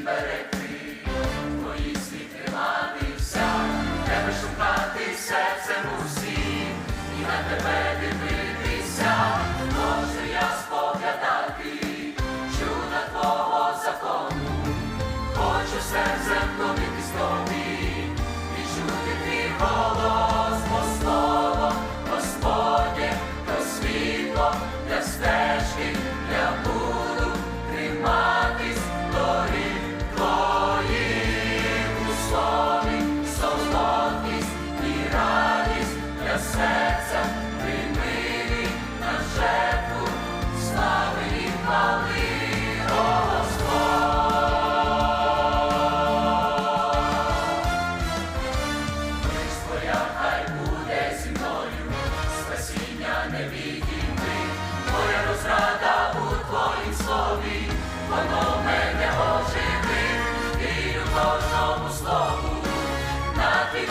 свій берегти, твої слід триматися, тебе шукати серцем усім, і на тебе дивитися, можу я споглядати чуда твого закону, хочу серцем клонитись тобі, і чути твій голос, бо слово Господнє, то світло для стежки, кожному слову, на твій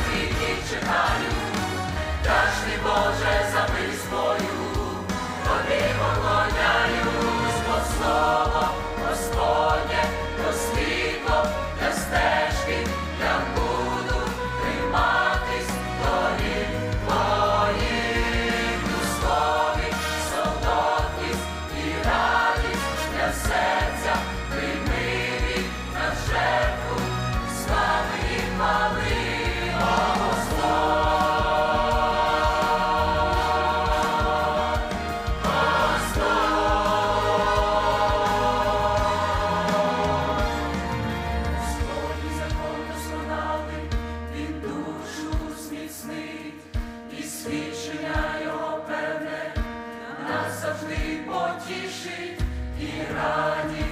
чекаю, даш мій Боже за милість тобі поклоняюсь, з слово завжди потішить, і радість